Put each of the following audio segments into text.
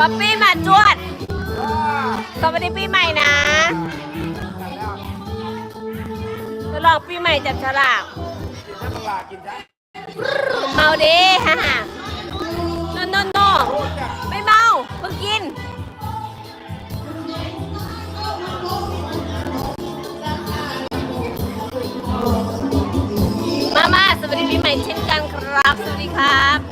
ป๊อปปี้มาจวดสวัสดีปีใหม่นะฉลองปีใหม่จับฉลากเมาดีฮ่าฮ่าโนโนโนไม่เมาเพิ่งกิน มามาสวัสดีปีใหม่เช่นกันครับ สวัสดีครับ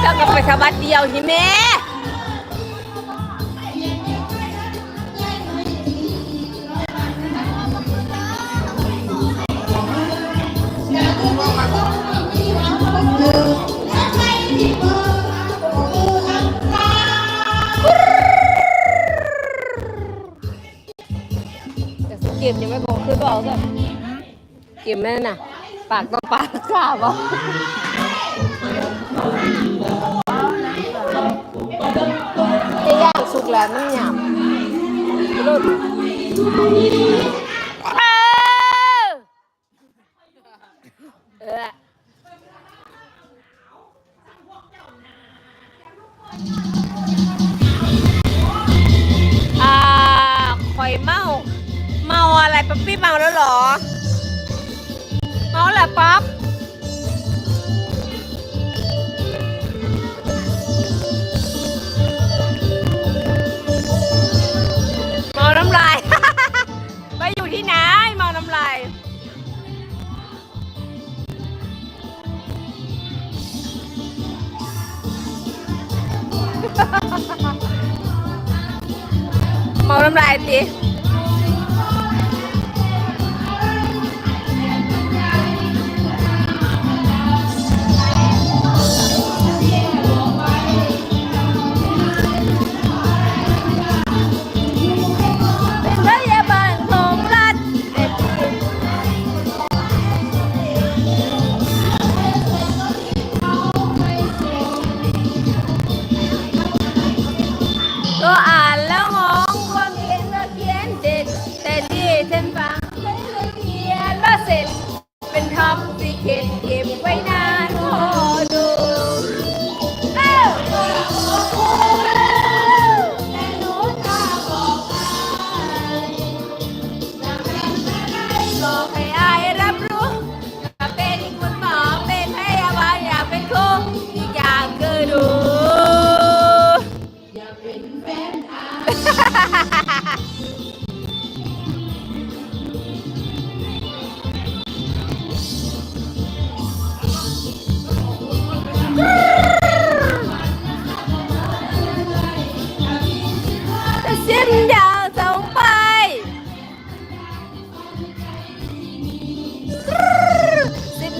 เจ้าก็ไปสบัดเดียวหิแม่ กมยังไม่บอกคือบอกสิเกมแม่น่ะ ปากต่อปากกล้าบอกไอ้ย่างสุกแล้วมันหยาบรุ่นเออ ป๊อปปี้เมาแล้วเหรอ เมาแหละป๊อปเมาน้ำลาย ไปอยู่ที่ไหนเมาน้ำลายเมาน้ำลายสิ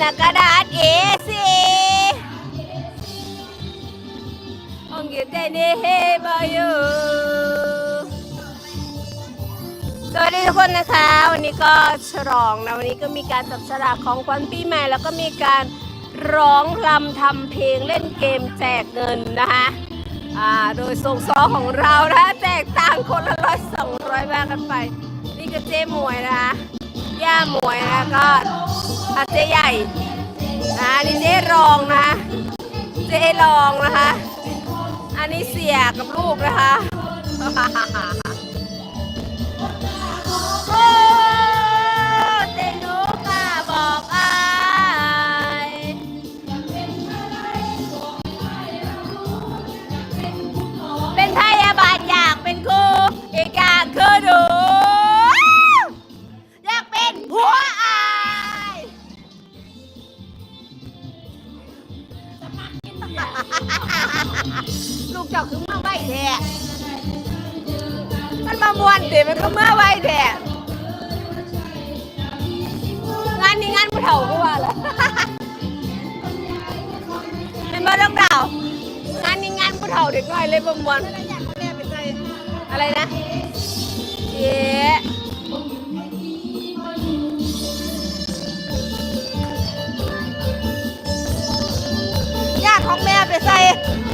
สิบหน้ากระดาษ A4 องเกียเตเนเฮบายูสวัสดีทุกคนนะคะ วันนี้ก็ฉลองนะ วันนี้ก็มีการจับฉลากของขวัญปีใหม่ แล้วก็มีการร้องรำทำเพลงเล่นเกมแจกเงินนะคะอ่าโดยส่งซองของเรานะแจกตังค์คนละร้อยสองร้อยแบกันไป นี่ก็เจ๊หมวยนะคะย่าหมวยนะก็ อาเจ๊ใหญ่นะนี่เจ๊รองนะเจ๊รองนะคะ อันนี้เสียกับลูกนะคะ ลูกเจ้าคือเมื่อไหวแท้มันมามวนเดี๋มันก็เมื่อไหวแท้งานนี้งานผู้เฒ่าก็ว่าละเป็นบ้านต้องดาวงานนี้งานผู้เฒ่าเด็กน้อยเลยประมวลอะไรนะเย้ 来三